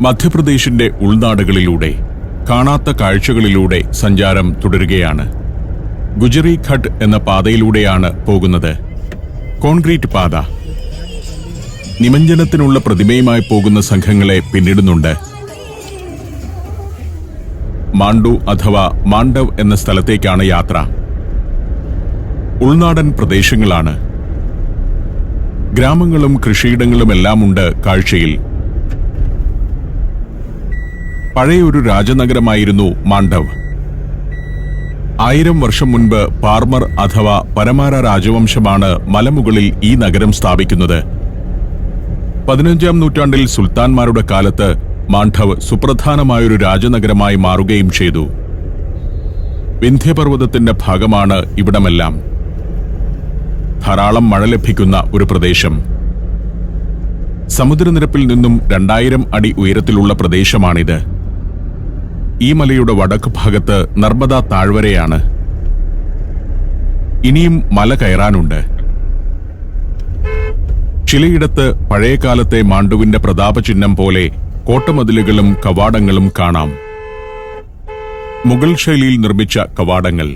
മധ്യപ്രദേശിന്റെ ഉൾനാടുകളിലൂടെ കാണാത്ത കാഴ്ചകളിലൂടെ സഞ്ചാരം തുടരുകയാണ്. ഗുജറി ഘട്ട് എന്ന പാതയിലൂടെയാണ് പോകുന്നത്. കോൺക്രീറ്റ് പാത. നിമഞ്ജനത്തിനുള്ള പ്രതിമയുമായി പോകുന്ന സംഘങ്ങളെ പിന്നിടുന്നുണ്ട്. മാണ്ടു അഥവാ മാണ്ഡവ് എന്ന സ്ഥലത്തേക്കാണ് യാത്ര. ഉൾനാടൻ പ്രദേശങ്ങളാണ്. ഗ്രാമങ്ങളും കൃഷിയിടങ്ങളുമെല്ലാം ഉണ്ട് കാഴ്ചയിൽ പഴയൊരു രാജനഗരമായിരുന്നു മാണ്ഡവ്. ആയിരം വർഷം മുൻപ് പാർമർ അഥവാ പരമാര രാജവംശമാണ് മലമുകളിൽ ഈ നഗരം സ്ഥാപിക്കുന്നത്. പതിനഞ്ചാം നൂറ്റാണ്ടിൽ സുൽത്താൻമാരുടെ കാലത്ത് മാണ്ഡവ് സുപ്രധാനമായൊരു രാജനഗരമായി മാറുകയും ചെയ്തു. വിന്ധ്യപർവതത്തിന്റെ ഭാഗമാണ് ഇവിടമെല്ലാം. ധാരാളം മഴ ലഭിക്കുന്ന ഒരു പ്രദേശം. സമുദ്രനിരപ്പിൽ നിന്നും രണ്ടായിരം അടി ഉയരത്തിലുള്ള പ്രദേശമാണിത്. ഈ മലയുടെ വടക്ക് ഭാഗത്ത് നർമ്മദ താഴ്വരയാണ്. ഇനിയും മല കയറാനുണ്ട്. ചിലയിടത്ത് പഴയകാലത്തെ മാണ്ഡുവിന്റെ പ്രതാപചിഹ്നം പോലെ കോട്ടമതിലുകളും കവാടങ്ങളും കാണാം. മുഗൾ ശൈലിയിൽ നിർമ്മിച്ച കവാടങ്ങൾ.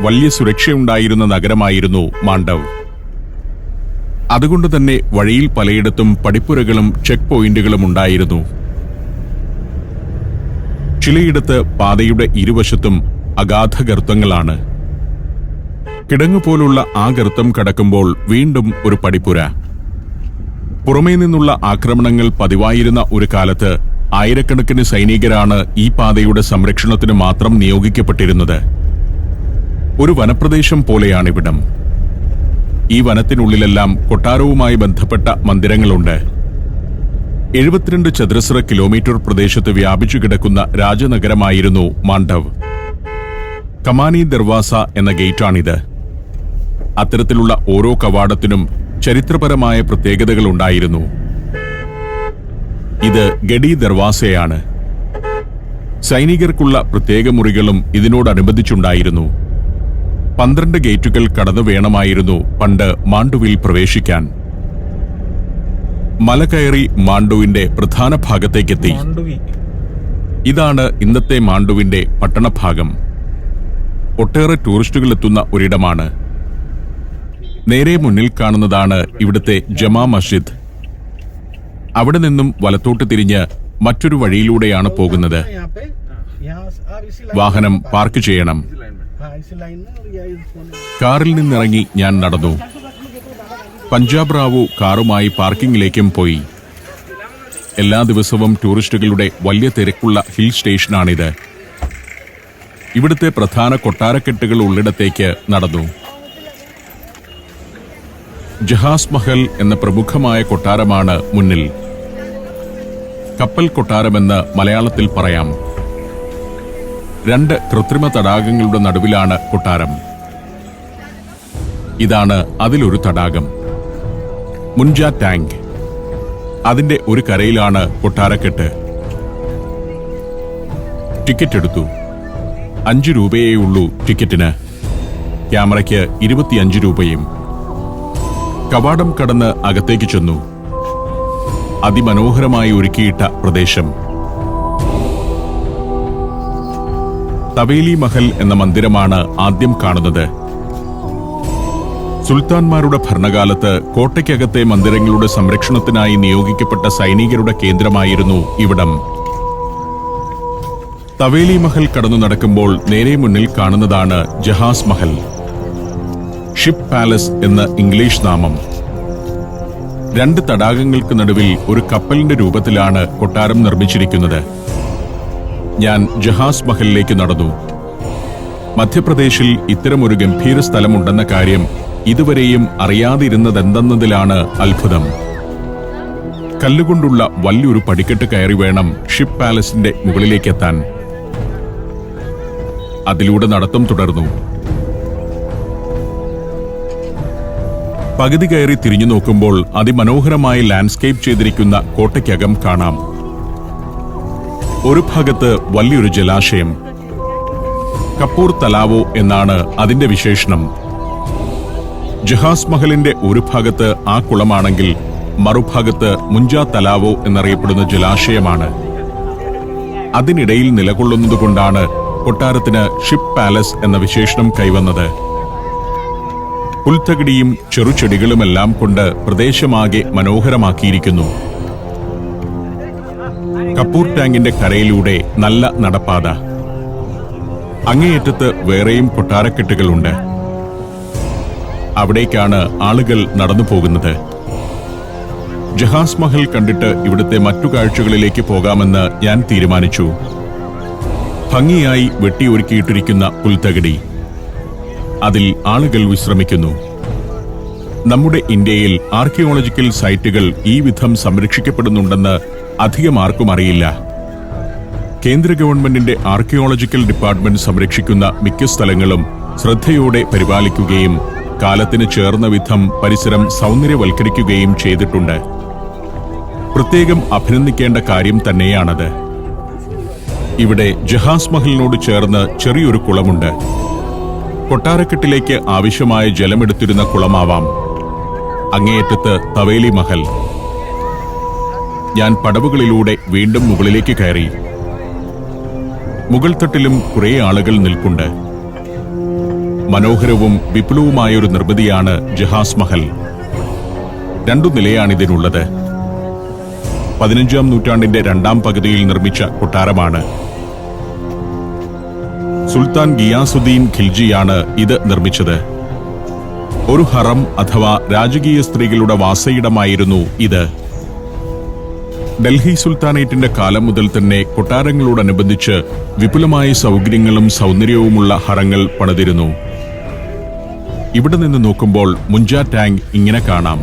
വലിയ സുരക്ഷയുണ്ടായിരുന്ന നഗരമായിരുന്നു മാണ്ഡവ്. അതുകൊണ്ട് തന്നെ വഴിയിൽ പലയിടത്തും പടിപ്പുരകളും ചെക്ക് പോയിന്റുകളും ഉണ്ടായിരുന്നു. ചിലയിടത്ത് പാതയുടെ ഇരുവശത്തും അഗാധ ഗർത്തങ്ങളാണ്. കിടങ്ങ് പോലുള്ള ആ ഗർത്തം കടക്കുമ്പോൾ വീണ്ടും ഒരു പടിപ്പുര. പുറമേ നിന്നുള്ള ആക്രമണങ്ങൾ പതിവായിരുന്ന ഒരു കാലത്ത് ആയിരക്കണക്കിന് സൈനികരാണ് ഈ പാതയുടെ സംരക്ഷണത്തിന് മാത്രം നിയോഗിക്കപ്പെട്ടിരുന്നത്. ഒരു വനപ്രദേശം പോലെയാണിവിടം ഈ വനത്തിനുള്ളിലെല്ലാം കൊട്ടാരവുമായി ബന്ധപ്പെട്ട മന്ദിരങ്ങളുണ്ട്. എഴുപത്തിരണ്ട് ചതുരശ്ര കിലോമീറ്റർ പ്രദേശത്ത് വ്യാപിച്ചു കിടക്കുന്ന രാജനഗരമായിരുന്നു മാണ്ഡവ്. കമാനി ദർവാസ എന്ന ഗേറ്റാണിത്. അത്തരത്തിലുള്ള ഓരോ കവാടത്തിനും ചരിത്രപരമായ പ്രത്യേകതകൾ ഉണ്ടായിരുന്നു. ഇത് ഗഡി ദർവാസയാണ്. സൈനികർക്കുള്ള പ്രത്യേക മുറികളും ഇതിനോടനുബന്ധിച്ചുണ്ടായിരുന്നു പന്ത്രണ്ട് ഗേറ്റുകൾ കടന്നു വേണമായിരുന്നു പണ്ട് മാണ്ടുവിൽ പ്രവേശിക്കാൻ. മല കയറി മാണ്ടുവിന്റെ പ്രധാന ഭാഗത്തേക്കെത്തി. ഇതാണ് ഇന്നത്തെ മാണ്ടുവിന്റെ പട്ടണഭാഗം. ഒട്ടേറെ ടൂറിസ്റ്റുകൾ എത്തുന്ന ഒരിടമാണ്. നേരെ മുന്നിൽ കാണുന്നതാണ് ഇവിടുത്തെ ജമാ മസ്ജിദ്. അവിടെ നിന്നും വലത്തോട്ട് തിരിഞ്ഞ് മറ്റൊരു വഴിയിലൂടെയാണ് പോകുന്നത്. വാഹനം പാർക്ക് ചെയ്യണം. കാറിൽ നിന്നിറങ്ങി ഞാൻ നടന്നു. പഞ്ചാബ് റാവു കാറുമായി പാർക്കിംഗിലേക്കും പോയി. എല്ലാ ദിവസവും ടൂറിസ്റ്റുകളുടെ വലിയ തിരക്കുള്ള ഹിൽ സ്റ്റേഷനാണിത്. ഇവിടുത്തെ പ്രധാന കൊട്ടാരക്കെട്ടുകൾ ഉള്ളിടത്തേക്ക് നടന്നു. ജഹാസ് മഹൽ എന്ന പ്രമുഖമായ കൊട്ടാരമാണ് മുന്നിൽ. കപ്പൽ കൊട്ടാരമെന്ന് മലയാളത്തിൽ പറയാം. രണ്ട് കൃത്രിമ തടാകങ്ങളുടെ നടുവിലാണ് കൊട്ടാരം. ഇതാണ് അതിലൊരു തടാകം. മുൻജ ടാങ്ക്. അതിന്റെ ഒരു കരയിലാണ് കൊട്ടാരക്കെട്ട്. ടിക്കറ്റ് എടുത്തു. അഞ്ചു രൂപയേ ഉള്ളൂ ടിക്കറ്റിന്. ക്യാമറയ്ക്ക് ഇരുപത്തിയഞ്ച് രൂപയും. കവാടം കടന്ന് അകത്തേക്ക് ചെന്നു. അതിമനോഹരമായി ഒരുക്കിയിട്ട പ്രദേശം. തവേലി മഹൽ എന്ന മന്ദിരമാണ് ആദ്യം കാണുന്നത്. സുൽത്താൻമാരുടെ ഭരണകാലത്ത് കോട്ടയ്ക്കകത്തെ മന്ദിരങ്ങളുടെ സംരക്ഷണത്തിനായി നിയോഗിക്കപ്പെട്ട സൈനികരുടെ കേന്ദ്രമായിരുന്നു ഇവിടം. തവേലി മഹൽ കടന്നു നടക്കുമ്പോൾ നേരെ മുന്നിൽ കാണുന്നതാണ് ജഹാസ് മഹൽ. ഷിപ്പ് പാലസ് എന്ന ഇംഗ്ലീഷ് നാമം. രണ്ട് തടാകങ്ങൾക്ക് നടുവിൽ ഒരു കപ്പലിന്റെ രൂപത്തിലാണ് കൊട്ടാരം നിർമ്മിച്ചിരിക്കുന്നത്. ഞാൻ ജഹാസ് മഹലിലേക്ക് നടന്നു. മധ്യപ്രദേശിൽ ഇത്തരമൊരു ഗംഭീര സ്ഥലമുണ്ടെന്ന കാര്യം ഇതുവരെയും അറിയാതിരുന്നതെന്തെന്നതിലാണ് അത്ഭുതം. കല്ലുകൊണ്ടുള്ള വലിയൊരു പടിക്കെട്ട് കയറി വേണം ഷിപ്പ് പാലസിന്റെ മുകളിലേക്കെത്താൻ. അതിലൂടെ നടത്തം തുടർന്നു. പകുതി കയറി തിരിഞ്ഞു നോക്കുമ്പോൾ അതിമനോഹരമായി ലാൻഡ്സ്കേപ്പ് ചെയ്തിരിക്കുന്ന കോട്ടയ്ക്കകം കാണാം. ഒരു ഭാഗത്ത് വലിയൊരു ജലാശയം. കപ്പൂർ തലാവോ എന്നാണ് അതിന്റെ വിശേഷണം. ജഹാസ് മഹലിന്റെ ഒരു ഭാഗത്ത് ആ കുളമാണെങ്കിൽ മറുഭാഗത്ത് മുഞ്ചാ തലാവോ എന്നറിയപ്പെടുന്ന ജലാശയമാണ്. അതിനിടയിൽ നിലകൊള്ളുന്നതുകൊണ്ടാണ് കൊട്ടാരത്തിന് ഷിപ്പ് പാലസ് എന്ന വിശേഷണം കൈവന്നത്. പുൽത്തകിടിയും ചെറുചെടികളുമെല്ലാം കൊണ്ട് പ്രദേശമാകെ മനോഹരമാക്കിയിരിക്കുന്നു. കപ്പൂർ ടാങ്കിന്റെ കരയിലൂടെ നല്ല നടപ്പാത. അങ്ങേയറ്റത്ത് വേറെയും കൊട്ടാരക്കെട്ടുകളുണ്ട്. അവിടേക്കാണ് ആളുകൾ നടന്നു പോകുന്നത്. ജഹാസ് മഹൽ കണ്ടിട്ട് ഇവിടുത്തെ മറ്റു കാഴ്ചകളിലേക്ക് പോകാമെന്ന് ഞാൻ തീരുമാനിച്ചു. ഭംഗിയായി വെട്ടിയൊരുക്കിയിട്ടിരിക്കുന്ന പുൽത്തകിടി. അതിൽ ആളുകൾ വിശ്രമിക്കുന്നു. നമ്മുടെ ഇന്ത്യയിൽ ആർക്കിയോളജിക്കൽ സൈറ്റുകൾ ഈ വിധം സംരക്ഷിക്കപ്പെടുന്നുണ്ടെന്ന് അധികം ആർക്കും അറിയില്ല. കേന്ദ്ര ഗവൺമെന്റിന്റെ ആർക്കിയോളജിക്കൽ ഡിപ്പാർട്ട്മെന്റ് സംരക്ഷിക്കുന്ന മിക്ക സ്ഥലങ്ങളും ശ്രദ്ധയോടെ പരിപാലിക്കുകയും കാലത്തിന് ചേർന്ന വിധം പരിസരം സൗന്ദര്യവൽക്കരിക്കുകയും ചെയ്തിട്ടുണ്ട്. പ്രത്യേകം അഭിനന്ദിക്കേണ്ട കാര്യം തന്നെയാണത്. ഇവിടെ ജഹാസ് മഹലിനോട് ചേർന്ന് ചെറിയൊരു കുളമുണ്ട്. കൊട്ടാരക്കെട്ടിലേക്ക് ആവശ്യമായ ജലമെടുത്തിരുന്ന കുളമാവാം. അങ്ങേയറ്റത്ത് തവേലി മഹൽ. ഞാൻ പടവുകളിലൂടെ വീണ്ടും മുകളിലേക്ക് കയറി. മുകൾ തട്ടിലും കുറേ ആളുകൾ നിൽപ്പുണ്ട്. മനോഹരവും വിപുലവുമായൊരു നിർമ്മിതിയാണ് ജഹാസ് മഹൽ. രണ്ടു നിലയാണിതിനുള്ളത് പതിനഞ്ചാം നൂറ്റാണ്ടിന്റെ രണ്ടാം പകുതിയിൽ നിർമ്മിച്ച കൊട്ടാരമാണ്. സുൽത്താൻ ഗിയാസുദ്ദീൻ ഖിൽജിയാണ് ഇത് നിർമ്മിച്ചത്. ഒരു ഹറം അഥവാ രാജകീയ സ്ത്രീകളുടെ വാസയിടമായിരുന്നു ഇത്. ഡൽഹി സുൽത്താനേറ്റിന്റെ കാലം മുതൽ തന്നെ കൊട്ടാരങ്ങളോടനുബന്ധിച്ച് വിപുലമായ സൗകര്യങ്ങളും സൗന്ദര്യവുമുള്ള ഹറങ്ങൾ പണിതിരുന്നു. ഇവിടെ നിന്ന് നോക്കുമ്പോൾ മുഞ്ച ടാങ്ക് ഇങ്ങനെ കാണാം.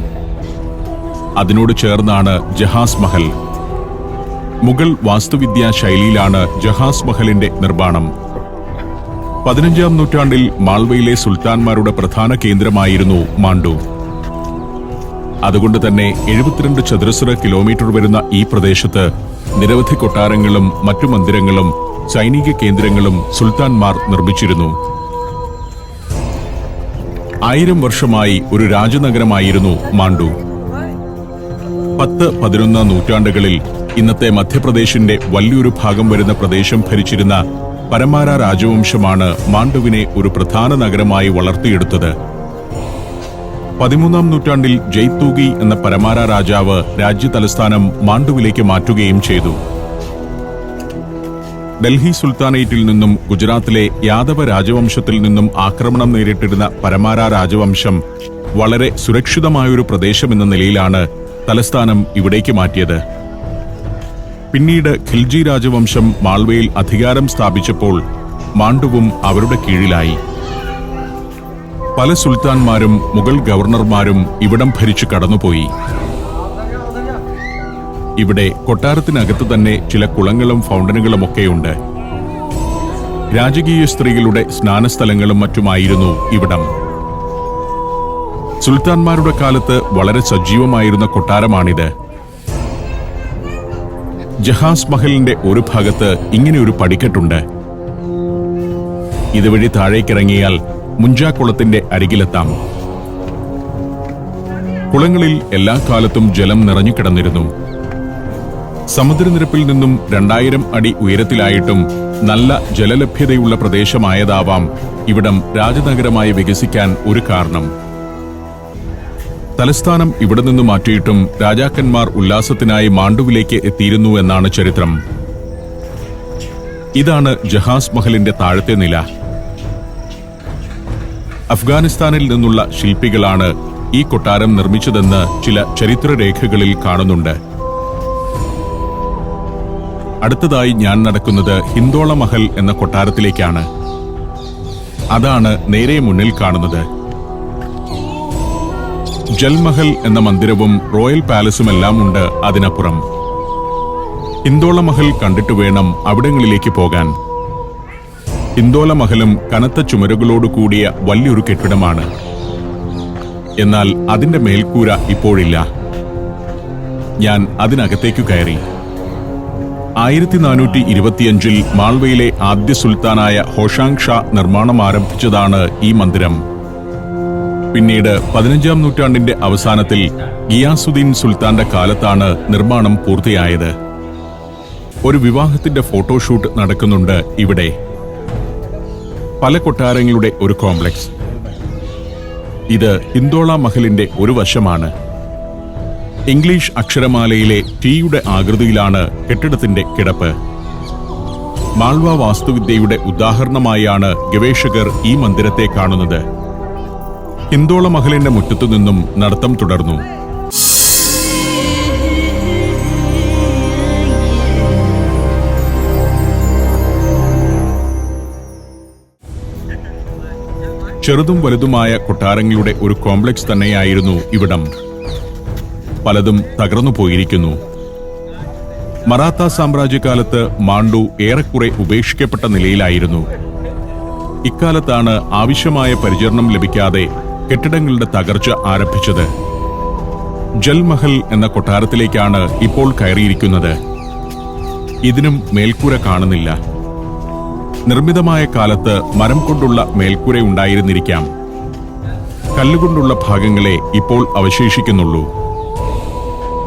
അതിനോട് ചേർന്നാണ് ജഹാസ് മഹൽ. മുഗൾ വാസ്തുവിദ്യാ ശൈലിയിലാണ് ജഹാസ് മഹലിന്റെ നിർമ്മാണം. പതിനഞ്ചാം നൂറ്റാണ്ടിൽ മാൾവയിലെ സുൽത്താൻമാരുടെ പ്രധാന കേന്ദ്രമായിരുന്നു മാണ്ടു അതുകൊണ്ട് തന്നെ എഴുപത്തിരണ്ട് ചതുരശ്ര കിലോമീറ്റർ വരുന്ന ഈ പ്രദേശത്ത് നിരവധി കൊട്ടാരങ്ങളും മറ്റു മന്ദിരങ്ങളും സൈനിക കേന്ദ്രങ്ങളും സുൽത്താൻമാർ നിർമ്മിച്ചിരുന്നു. ആയിരം വർഷമായി ഒരു രാജനഗരമായിരുന്നു മാണ്ടു പത്ത് പതിനൊന്ന് നൂറ്റാണ്ടുകളിൽ ഇന്നത്തെ മധ്യപ്രദേശിന്റെ വലിയൊരു ഭാഗം വരുന്ന പ്രദേശം ഭരിച്ചിരുന്ന പരമാര രാജവംശമാണ് മാണ്ഡുവിനെ ഒരു പ്രധാന നഗരമായി വളർത്തിയെടുത്തത്. പതിമൂന്നാം നൂറ്റാണ്ടിൽ ജയ്തൂഗി എന്ന പരമാര രാജാവ് രാജ്യതലസ്ഥാനം മാണ്ഡുവിലേക്ക് മാറ്റുകയും ചെയ്തു. ഡൽഹി സുൽത്താനേറ്റിൽ നിന്നും ഗുജറാത്തിലെ യാദവ രാജവംശത്തിൽ നിന്നും ആക്രമണം നേരിട്ടിരുന്ന പരമാര രാജവംശം വളരെ സുരക്ഷിതമായൊരു പ്രദേശമെന്ന നിലയിലാണ് തലസ്ഥാനം ഇവിടേക്ക് മാറ്റിയത്. പിന്നീട് ഖിൽജി രാജവംശം മാൾവയിൽ അധികാരം സ്ഥാപിച്ചപ്പോൾ മാണ്ഡുവും അവരുടെ കീഴിലായി. പല സുൽത്താൻമാരും മുഗൾ ഗവർണർമാരും ഇവിടം ഭരിച്ചു കടന്നുപോയി. ഇവിടെ കൊട്ടാരത്തിനകത്ത് തന്നെ ചില കുളങ്ങളും ഫൗണ്ടനുകളും ഒക്കെയുണ്ട്. രാജകീയ സ്ത്രീകളുടെ സ്നാനസ്ഥലങ്ങളും മറ്റുമായിരുന്നു ഇവിടം. സുൽത്താൻമാരുടെ കാലത്ത് വളരെ സജീവമായിരുന്ന കൊട്ടാരമാണിത്. ജഹാസ് മഹലിന്റെ ഒരു ഭാഗത്ത് ഇങ്ങനെ ഒരു പടിക്കെട്ടുണ്ട്. ഇതുവഴി താഴേക്കിറങ്ങിയാൽ മുഞ്ചാക്കുളത്തിന്റെ അരികിലെത്താം. കുളങ്ങളിൽ എല്ലാ കാലത്തും ജലം നിറഞ്ഞു കിടന്നിരുന്നു. സമുദ്രനിരപ്പിൽ നിന്നും രണ്ടായിരം അടി ഉയരത്തിലായിട്ടും നല്ല ജലലഭ്യതയുള്ള പ്രദേശമായതാവാം ഇവിടം രാജനഗരമായി വികസിക്കാൻ ഒരു കാരണം. തലസ്ഥാനം ഇവിടെ നിന്ന് മാറ്റിയിട്ടും രാജാക്കന്മാർ ഉല്ലാസത്തിനായി മാണ്ടുവിലേക്ക് എത്തിയിരുന്നു എന്നാണ് ചരിത്രം. ഇതാണ് ജഹാസ് മഹലിന്റെ താഴത്തെ നില. അഫ്ഗാനിസ്ഥാനിൽ നിന്നുള്ള ശില്പികളാണ് ഈ കൊട്ടാരം നിർമ്മിച്ചതെന്ന് ചില ചരിത്രരേഖകളിൽ കാണുന്നുണ്ട്. അടുത്തതായി ഞാൻ നടക്കുന്നത് ഹിന്ദോള മഹൽ എന്ന കൊട്ടാരത്തിലേക്കാണ്. അതാണ് നേരെ മുന്നിൽ കാണുന്നത്. ജൽമഹൽ എന്ന മന്ദിരവും റോയൽ പാലസുമെല്ലാം ഉണ്ട് അതിനപ്പുറം. ഹിന്ദോള മഹൽ കണ്ടിട്ട് വേണം അവിടങ്ങളിലേക്ക് പോകാൻ. ഹിന്ദോള മഹലും കനത്ത ചുമരുകളോട് കൂടിയ വലിയൊരു കെട്ടിടമാണ്. എന്നാൽ അതിന്റെ മേൽക്കൂര ഇപ്പോഴില്ല. ഞാൻ അതിനകത്തേക്കു കയറി. ആയിരത്തി നാനൂറ്റി ഇരുപത്തിയഞ്ചിൽ മാൾവയിലെ ആദ്യ സുൽത്താനായ ഹോഷാങ് ഷാ നിർമ്മാണം ആരംഭിച്ചതാണ് ഈ മന്ദിരം. പിന്നീട് പതിനഞ്ചാം നൂറ്റാണ്ടിന്റെ അവസാനത്തിൽ ഗിയാസുദ്ദീൻ സുൽത്താന്റെ കാലത്താണ് നിർമ്മാണം പൂർത്തിയായത്. ഒരു വിവാഹത്തിന്റെ ഫോട്ടോഷൂട്ട് നടക്കുന്നുണ്ട് ഇവിടെ. പല കൊട്ടാരങ്ങളുടെ ഒരു കോംപ്ലക്സ്. ഇത് ഹിന്ദോള മഹലിന്റെ ഒരു വശമാണ്. ഇംഗ്ലീഷ് അക്ഷരമാലയിലെ ടീയുടെ ആകൃതിയിലാണ് കെട്ടിടത്തിന്റെ കിടപ്പ്. മാൾവ വാസ്തുവിദ്യയുടെ ഉദാഹരണമായാണ് ഗവേഷകർ ഈ മന്ദിരത്തെ കാണുന്നത്. ഹിന്ദോള മഹലിന്റെ മുറ്റത്തു നിന്നും നടത്തം തുടർന്നു. ചെറുതും വലുതുമായ കൊട്ടാരങ്ങളുടെ ഒരു കോംപ്ലക്സ് തന്നെയായിരുന്നു ഇവിടം. പലതും തകർന്നു പോയിരിക്കുന്നു. മറാത്ത സാമ്രാജ്യകാലത്ത് മാണ്ടു ഏറെക്കുറെ ഉപേക്ഷിക്കപ്പെട്ട നിലയിലായിരുന്നു. ഇക്കാലത്താണ് ആവശ്യമായ പരിചരണം ലഭിക്കാതെ കെട്ടിടങ്ങളുടെ തകർച്ച ആരംഭിച്ചത്. ജൽമഹൽ എന്ന കൊട്ടാരത്തിലേക്കാണ് ഇപ്പോൾ കയറിയിരിക്കുന്നത്. ഇതിനും മേൽക്കൂര കാണുന്നില്ല. നിർമ്മിതമായ കാലത്ത് മരം കൊണ്ടുള്ള മേൽക്കൂര ഉണ്ടായിരുന്നിരിക്കാം. കല്ലുകൊണ്ടുള്ള ഭാഗങ്ങളെ ഇപ്പോൾ അവശേഷിക്കുന്നുള്ളൂ.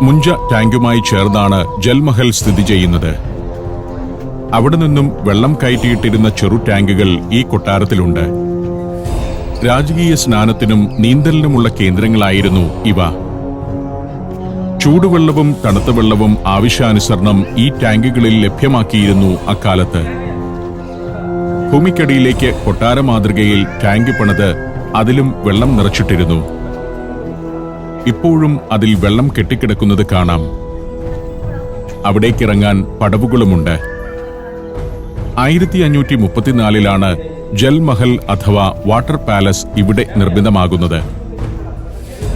മുഞ്ച ടാങ്കുമായി ചേർന്നാണ് ജൽമഹൽ സ്ഥിതി ചെയ്യുന്നത്. അവിടെ നിന്നും വെള്ളം കയറ്റിയിട്ടിരുന്ന ചെറു ടാങ്കുകൾ ഈ കൊട്ടാരത്തിലുണ്ട്. രാജകീയ സ്നാനത്തിനും നീന്തലിനുമുള്ള കേന്ദ്രങ്ങളായിരുന്നു ഇവ. ചൂടുവെള്ളവും തണുത്ത വെള്ളവും ആവശ്യാനുസരണം ഈ ടാങ്കുകളിൽ ലഭ്യമാക്കിയിരുന്നു അക്കാലത്ത്. ഭൂമിക്കടിയിലേക്ക് കൊട്ടാര മാതൃകയിൽ ടാങ്ക് പണിത് അതിലും വെള്ളം നിറച്ചിട്ടിരുന്നു. ഇപ്പോഴും അതിൽ വെള്ളം കെട്ടിക്കിടക്കുന്നത് കാണാം. അവിടേക്കിറങ്ങാൻ പടവുകളുമുണ്ട്. ആയിരത്തി അഞ്ഞൂറ്റി മുപ്പത്തിനാലിലാണ് ജൽമഹൽ അഥവാ വാട്ടർ പാലസ് ഇവിടെ നിർമ്മിതമാകുന്നത്.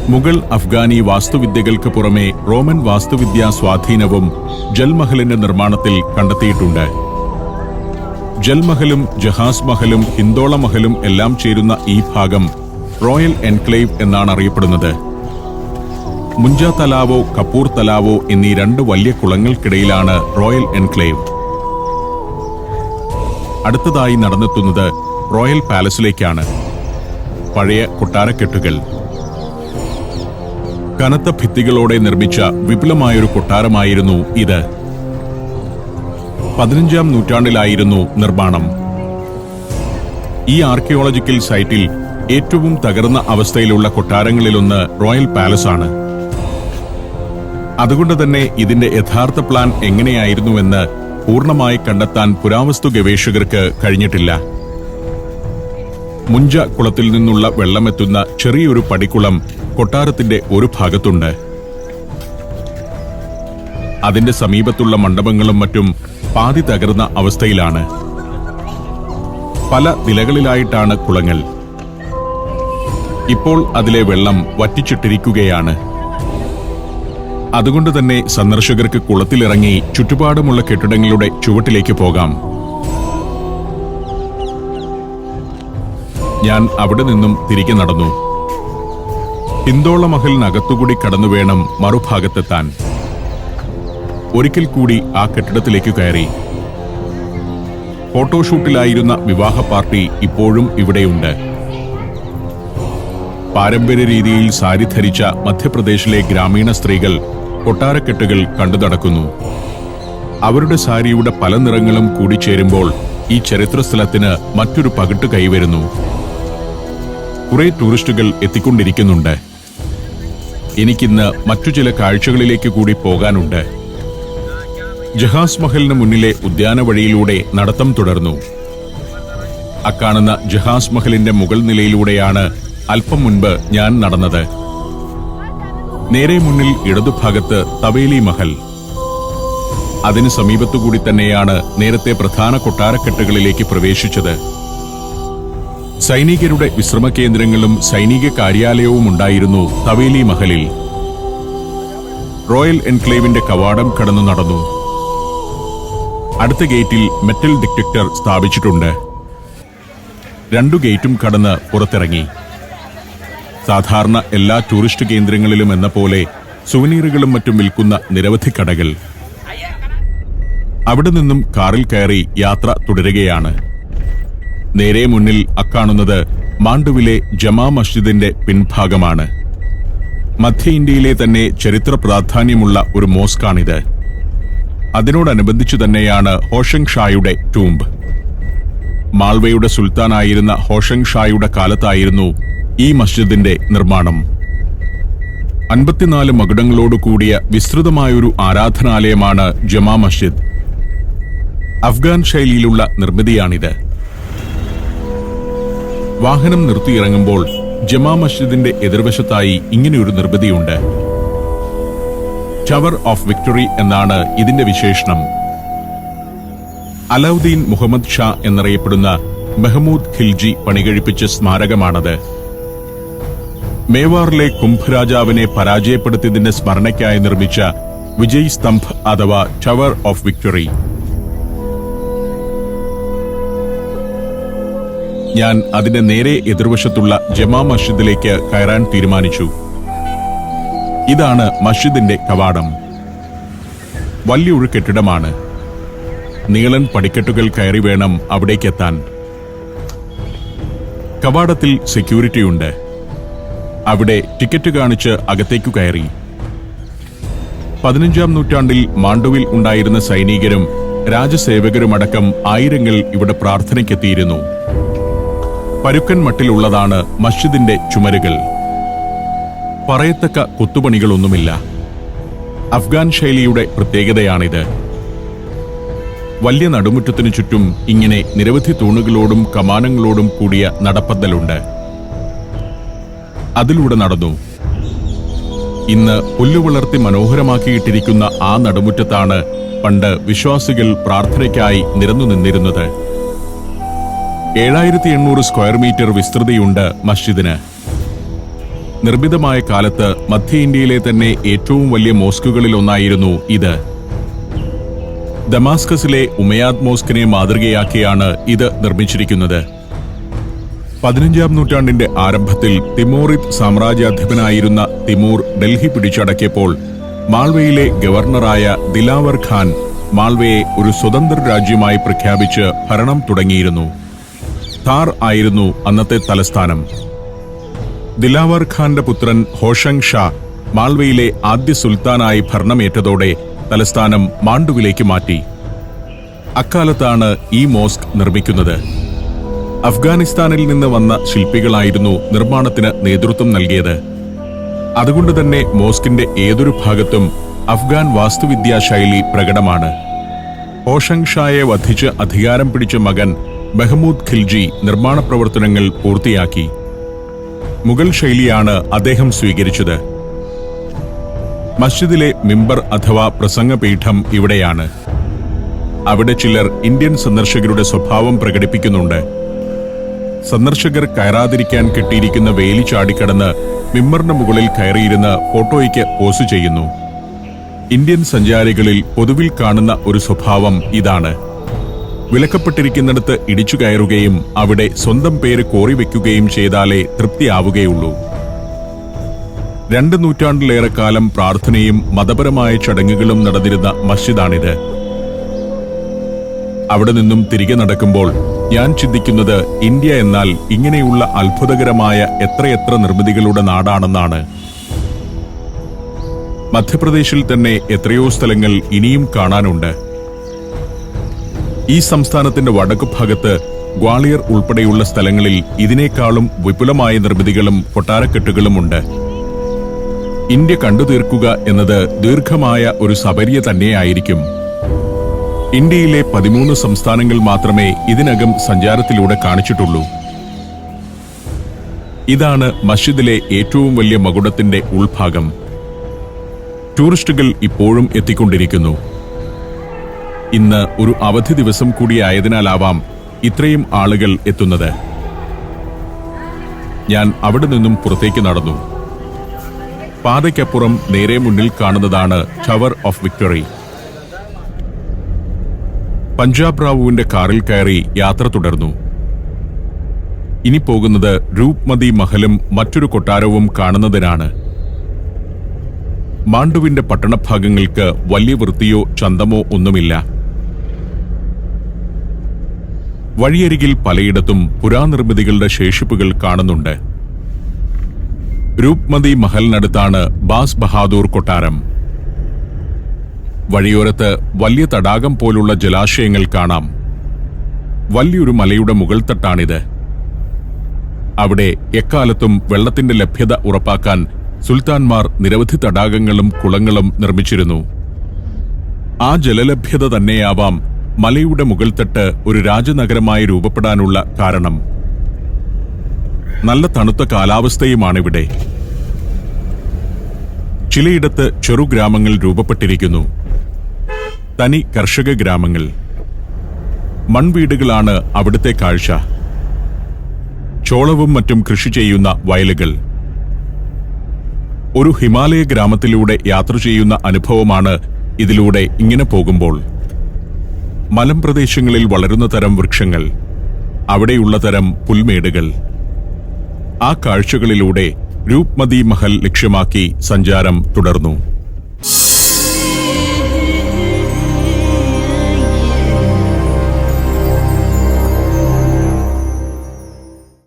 മുഗൾ അഫ്ഗാനി വാസ്തുവിദ്യകൾക്ക് പുറമെ റോമൻ വാസ്തുവിദ്യാ സ്വാധീനവും ജൽമഹലിന്റെ നിർമ്മാണത്തിൽ കണ്ടെത്തിയിട്ടുണ്ട്. ജൽമഹലും ജഹാസ് മഹലും ഹിന്ദോള മഹലും എല്ലാം ചേരുന്ന ഈ ഭാഗം റോയൽ എൻക്ലേവ് എന്നാണ് അറിയപ്പെടുന്നത്. മുഞ്ച തലാവോ കപൂർ തലാവോ എന്നീ രണ്ട് വലിയ കുളങ്ങൾക്കിടയിലാണ് റോയൽ എൻക്ലേവ്. അടുത്തതായി നടന്നെത്തുന്നത് റോയൽ പാലസിലേക്കാണ്. പഴയ കൊട്ടാരക്കെട്ടുകൾ. കനത്ത ഭിത്തികളോടെ നിർമ്മിച്ച വിപുലമായൊരു കൊട്ടാരമായിരുന്നു ഇത്. പതിനഞ്ചാം നൂറ്റാണ്ടിലായിരുന്നു നിർമ്മാണം. ഈ ആർക്കിയോളജിക്കൽ സൈറ്റിൽ ഏറ്റവും തകർന്ന അവസ്ഥയിലുള്ള കൊട്ടാരങ്ങളിലൊന്ന് റോയൽ പാലസ് ആണ് അതുകൊണ്ട് തന്നെ ഇതിന്റെ യഥാർത്ഥ പ്ലാൻ എങ്ങനെയായിരുന്നുവെന്ന് പൂർണമായി കണ്ടെത്താൻ പുരാവസ്തു ഗവേഷകർക്ക് കഴിഞ്ഞിട്ടില്ല. മുഞ്ച കുളത്തിൽ നിന്നുള്ള വെള്ളമെത്തുന്ന ചെറിയൊരു പടിക്കുളം കൊട്ടാരത്തിന്റെ ഒരു ഭാഗത്തുണ്ട്. അതിന്റെ സമീപത്തുള്ള മണ്ഡപങ്ങളും മറ്റും പാതി തകർന്ന അവസ്ഥയിലാണ്. പല നിലകളിലായിട്ടാണ് കുളങ്ങൾ. ഇപ്പോൾ അതിലെ വെള്ളം വറ്റിച്ചിട്ടിരിക്കുകയാണ്. അതുകൊണ്ട് തന്നെ സന്ദർശകർക്ക് കുളത്തിലിറങ്ങി ചുറ്റുപാടുമുള്ള കെട്ടിടങ്ങളുടെ ചുവട്ടിലേക്ക് പോകാം. ഞാൻ അവിടെ നിന്നും തിരികെ നടന്നു. ഹിന്ദോള മഹലിനകത്തുകൂടി കടന്നു വേണം മറുഭാഗത്തെത്താൻ. ഒരിക്കൽ കൂടി ആ കെട്ടിടത്തിലേക്ക് കയറി. ഫോട്ടോഷൂട്ടിലായിരുന്ന വിവാഹ പാർട്ടി ഇപ്പോഴും ഇവിടെയുണ്ട്. പാരമ്പര്യ രീതിയിൽ സാരി ധരിച്ച മധ്യപ്രദേശിലെ ഗ്രാമീണ സ്ത്രീകൾ കൊട്ടാരക്കെട്ടുകൾ കണ്ടു നടക്കുന്നു. അവരുടെ സാരിയുടെ പല നിറങ്ങളും കൂടിച്ചേരുമ്പോൾ ഈ ചരിത്ര സ്ഥലത്തിന് മറ്റൊരു പകിട്ട് കൈവരുന്നു കുറെ ടൂറിസ്റ്റുകൾ എത്തിക്കൊണ്ടിരിക്കുന്നുണ്ട്. എനിക്കിന്ന് മറ്റു ചില കാഴ്ചകളിലേക്ക് കൂടി പോകാനുണ്ട്. ജഹാസ് മഹലിന് മുന്നിലെ ഉദ്യാന വഴിയിലൂടെ നടത്തം തുടർന്നു. അക്കാണുന്ന ജഹാസ് മഹലിന്റെ മുകൾ നിലയിലൂടെയാണ് അല്പം മുൻപ് ഞാൻ നടന്നത്. നേരെ മുന്നിൽ ഇടതുഭാഗത്ത് തവേലി മഹൽ. അതിന് സമീപത്തുകൂടി തന്നെയാണ് നേരത്തെ പ്രധാന കൊട്ടാരക്കെട്ടുകളിലേക്ക് പ്രവേശിച്ചത്. സൈനികരുടെ വിശ്രമ കേന്ദ്രങ്ങളും സൈനിക കാര്യാലയവും ഉണ്ടായിരുന്നു തവേലി മഹലിൽ. റോയൽ എൻക്ലേവിന്റെ കവാടം കടന്നു നടന്നു. അടുത്ത ഗേറ്റിൽ മെറ്റൽ ഡിറ്റക്ടർ സ്ഥാപിച്ചിട്ടുണ്ട്. രണ്ടു ഗേറ്റും കടന്ന് പുറത്തിറങ്ങി. സാധാരണ എല്ലാ ടൂറിസ്റ്റ് കേന്ദ്രങ്ങളിലും എന്ന പോലെ സുവനീറുകളും മറ്റും വിൽക്കുന്ന നിരവധി കടകൾ. അവിടെ നിന്നും കാറിൽ കയറി യാത്ര തുടരുകയാണ്. നേരെ മുന്നിൽ അക്കാണുന്നത് മാണ്ടുവിലെ ജമാ മസ്ജിദിന്റെ പിൻഭാഗമാണ്. മധ്യ ഇന്ത്യയിലെ തന്നെ ചരിത്ര പ്രാധാന്യമുള്ള ഒരു മോസ്കാണിത്. അതിനോടനുബന്ധിച്ചു തന്നെയാണ് ഹോഷങ് ഷായുടെ ടൂംബ് മാൾവയുടെ സുൽത്താനായിരുന്ന ഹോഷങ് ഷായുടെ കാലത്തായിരുന്നു ഈ മസ്ജിദിന്റെ നിർമ്മാണം. അൻപത്തിനാല് മകുടങ്ങളോട് കൂടിയ വിസ്തൃതമായൊരു ആരാധനാലയമാണ് ജമാ മസ്ജിദ്. അഫ്ഗാൻ ശൈലിയിലുള്ള നിർമ്മിതിയാണിത്. വാഹനം നിർത്തിയിറങ്ങുമ്പോൾ ജമാ മസ്ജിദിന്റെ എതിർവശത്തായി ഇങ്ങനെയൊരു നിർമ്മിതിയുണ്ട്. ടവർ ഓഫ് വിക്ടറി എന്നാണ് ഇതിന്റെ വിശേഷണം. അലൌദ്ദീൻ മുഹമ്മദ് ഷാ എന്നറിയപ്പെടുന്ന മെഹമൂദ് ഖിൽജി പണികഴിപ്പിച്ച സ്മാരകമാണത്. മേവാറിലെ കുംഭരാജാവിനെ പരാജയപ്പെടുത്തിയതിന്റെ സ്മരണയ്ക്കായി നിർമ്മിച്ച വിജയ് സ്തംഭ് അഥവാ ടവർ ഓഫ് വിക്ടറി. ഞാൻ അതിന്റെ നേരെ എതിർവശത്തുള്ള ജമാ മസ്ജിദിലേക്ക് കയറാൻ തീരുമാനിച്ചു. ഇതാണ് മസ്ജിദിന്റെ കവാടം. വലിയൊരു കെട്ടിടമാണ്. നീളൻ പടിക്കെട്ടുകൾ കയറി വേണം അവിടേക്കെത്താൻ. കവാടത്തിൽ സെക്യൂരിറ്റിയുണ്ട് അവിടെ ടിക്കറ്റ് കാണിച്ച് അകത്തേക്കു കയറി. പതിനഞ്ചാം നൂറ്റാണ്ടിൽ മാണ്ഡുവിൽ ഉണ്ടായിരുന്ന സൈനികരും രാജസേവകരുമടക്കം ആയിരങ്ങൾ ഇവിടെ പ്രാർത്ഥനയ്ക്കെത്തിയിരുന്നു. പരുക്കൻ മട്ടിലുള്ളതാണ് മസ്ജിദിന്റെ ചുമരുകൾ. പറയത്തക്ക കൊത്തുപണികളൊന്നുമില്ല. അഫ്ഗാൻ ശൈലിയുടെ പ്രത്യേകതയാണിത്. വലിയ നടുമുറ്റത്തിനു ചുറ്റും ഇങ്ങനെ നിരവധി തൂണുകളോടും കമാനങ്ങളോടും കൂടിയ നടപ്പന്തലുണ്ട്. അതിലൂടെ നടന്നു. ഇന്ന് പുല്ലുവളർത്തി മനോഹരമാക്കിയിട്ടിരിക്കുന്ന ആ നടുമുറ്റത്താണ് പണ്ട് വിശ്വാസികൾ പ്രാർത്ഥനയ്ക്കായി നിരന്നു നിന്നിരുന്നത്. ഏഴായിരത്തി എണ്ണൂറ് സ്ക്വയർ മീറ്റർ വിസ്തൃതിയുണ്ട് മസ്ജിദിന്. നിർമ്മിതമായ കാലത്ത് മധ്യ ഇന്ത്യയിലെ തന്നെ ഏറ്റവും വലിയ മോസ്കുകളിൽ ഒന്നായിരുന്നു ഇത്. ദമാസ്കസിലെ ഉമയാദ് മോസ്കിനെ മാതൃകയാക്കിയാണ് ഇത് നിർമ്മിച്ചിരിക്കുന്നത്. പതിനഞ്ചാം നൂറ്റാണ്ടിന്റെ ആരംഭത്തിൽ തിമോറിത് സാമ്രാജ്യാധിപനായിരുന്ന തിമൂർ ഡൽഹി പിടിച്ചടക്കിയപ്പോൾ മാൾവയിലെ ഗവർണറായ ദിലാവർ ഖാൻ മാൾവയെ ഒരു സ്വതന്ത്ര രാജ്യമായി പ്രഖ്യാപിച്ച് ഭരണം തുടങ്ങിയിരുന്നു. താർ ആയിരുന്നു അന്നത്തെ തലസ്ഥാനം. ദിലാവർ ഖാന്റെ പുത്രൻ ഹോഷങ് ഷാ മാൾവയിലെ ആദ്യ സുൽത്താനായി ഭരണമേറ്റതോടെ തലസ്ഥാനം മാണ്ടുവിലേക്ക് മാറ്റി. അക്കാലത്താണ് ഈ മോസ്ക് നിർമ്മിക്കുന്നത്. അഫ്ഗാനിസ്ഥാനിൽ നിന്ന് വന്ന ശില്പികളായിരുന്നു നിർമ്മാണത്തിന് നേതൃത്വം നൽകിയത്. അതുകൊണ്ട് തന്നെ മോസ്കിന്റെ ഏതൊരു ഭാഗത്തും അഫ്ഗാൻ വാസ്തുവിദ്യാ ശൈലി പ്രകടമാണ്. ഓഷങ്ഷായെ ഷായെ വധിച്ച് അധികാരം പിടിച്ച മകൻ മെഹമൂദ് ഖിൽജി നിർമ്മാണ പ്രവർത്തനങ്ങൾ പൂർത്തിയാക്കി. മുഗൾ ശൈലിയാണ് അദ്ദേഹം സ്വീകരിച്ചത്. മസ്ജിദിലെ മിമ്പർ അഥവാ പ്രസംഗപീഠം ഇവിടെയാണ്. അവിടെ ചിലർ ഇന്ത്യൻ സന്ദർശകരുടെ സ്വഭാവം പ്രകടിപ്പിക്കുന്നുണ്ട്. സന്ദർശകർ കയറാതിരിക്കാൻ കെട്ടിയിരിക്കുന്ന വേലി ചാടിക്കടന്ന് മിമ്മറിന് മുകളിൽ കയറിയിരുന്ന് ഫോട്ടോയ്ക്ക് പോസ് ചെയ്യുന്നു. ഇന്ത്യൻ സഞ്ചാരികളിൽ പൊതുവിൽ കാണുന്ന ഒരു സ്വഭാവം ഇതാണ്. വിലക്കപ്പെട്ടിരിക്കുന്നിടത്ത് ഇടിച്ചു കയറുകയും അവിടെ സ്വന്തം പേര് കോറിവെക്കുകയും ചെയ്താലേ തൃപ്തിയാവുകയുള്ളൂ. രണ്ട് നൂറ്റാണ്ടിലേറെ കാലം പ്രാർത്ഥനയും മതപരമായ ചടങ്ങുകളും നടന്നിരുന്ന മസ്ജിദാണിത്. അവിടെ നിന്നും തിരികെ നടക്കുമ്പോൾ ഞാൻ ചിന്തിക്കുന്നത് ഇന്ത്യ എന്നാൽ ഇങ്ങനെയുള്ള അത്ഭുതകരമായ എത്രയെത്ര നിർമ്മിതികളുടെ നാടാണെന്നാണ്. മധ്യപ്രദേശിൽ തന്നെ എത്രയോ സ്ഥലങ്ങൾ ഇനിയും കാണാനുണ്ട്. ഈ സംസ്ഥാനത്തിന്റെ വടക്കു ഭാഗത്ത് ഗ്വാളിയർ ഉൾപ്പെടെയുള്ള സ്ഥലങ്ങളിൽ ഇതിനേക്കാളും വിപുലമായ നിർമ്മിതികളും കൊട്ടാരക്കെട്ടുകളുമുണ്ട്. ഇന്ത്യ കണ്ടു തീർക്കുക എന്നത് ദീർഘമായ ഒരു സബരിയ തന്നെയായിരിക്കും. ഇന്ത്യയിലെ പതിമൂന്ന് സംസ്ഥാനങ്ങൾ മാത്രമേ ഇതിനകം സഞ്ചാരത്തിലൂടെ കാണിച്ചിട്ടുള്ളൂ. ഇതാണ് മസ്ജിദിലെ ഏറ്റവും വലിയ മകുടത്തിന്റെ ഉൾഭാഗം. ടൂറിസ്റ്റുകൾ ഇപ്പോഴും എത്തിക്കൊണ്ടിരിക്കുന്നു. ഇന്ന് ഒരു അവധി ദിവസം കൂടിയായതിനാലാവാം ഇത്രയും ആളുകൾ എത്തുന്നത്. ഞാൻ അവിടെ നിന്നും പുറത്തേക്ക് നടന്നു. പാതയ്ക്കപ്പുറം നേരെ മുന്നിൽ കാണുന്നതാണ് ടവർ ഓഫ് വിക്ടറി. പഞ്ചാബ് റാവുവിന്റെ കാറിൽ കയറി യാത്ര തുടർന്നു. ഇനി പോകുന്നത് രൂപ്മതി മഹലും മറ്റൊരു കൊട്ടാരവും കാണുന്നതിനാണ്. മാണ്ഡുവിന്റെ പട്ടണഭാഗങ്ങൾക്ക് വലിയ വൃത്തിയോ ചന്തമോ ഒന്നുമില്ല. വഴിയരികിൽ പലയിടത്തും പുരാനിർമ്മിതികളുടെ ശേഷിപ്പുകൾ കാണുന്നുണ്ട്. രൂപ്മതി മഹലിനടുത്താണ് ബാസ് ബഹാദൂർ കൊട്ടാരം. വഴിയോരത്ത് വലിയ തടാകം പോലുള്ള ജലാശയങ്ങൾ കാണാം. വലിയൊരു മലയുടെ മുകൾ തട്ടാണിത്. അവിടെ എക്കാലത്തും വെള്ളത്തിന്റെ ലഭ്യത ഉറപ്പാക്കാൻ സുൽത്താൻമാർ നിരവധി തടാകങ്ങളും കുളങ്ങളും നിർമ്മിച്ചിരുന്നു. ആ ജലലഭ്യത തന്നെയാവാം മലയുടെ മുകൾത്തട്ട് ഒരു രാജനഗരമായി രൂപപ്പെടാനുള്ള കാരണം. നല്ല തണുത്ത കാലാവസ്ഥയുമാണിവിടെ. ചിലയിടത്ത് ചെറുഗ്രാമങ്ങൾ രൂപപ്പെട്ടിരിക്കുന്നു. തനി കർഷക ഗ്രാമങ്ങൾ. മൺവീടുകളാണ് അവിടുത്തെ കാഴ്ച. ചോളവും മറ്റും കൃഷി ചെയ്യുന്ന വയലുകൾ. ഒരു ഹിമാലയ ഗ്രാമത്തിലൂടെ യാത്ര ചെയ്യുന്ന അനുഭവമാണ് ഇതിലൂടെ ഇങ്ങനെ പോകുമ്പോൾ. മലമ്പ്രദേശങ്ങളിൽ വളരുന്ന തരം വൃക്ഷങ്ങൾ അവിടെയുള്ള തരം പുൽമേടുകൾ. ആ കാഴ്ചകളിലൂടെ രൂപ്മതി മഹൽ ലക്ഷ്യമാക്കി സഞ്ചാരം തുടർന്നു.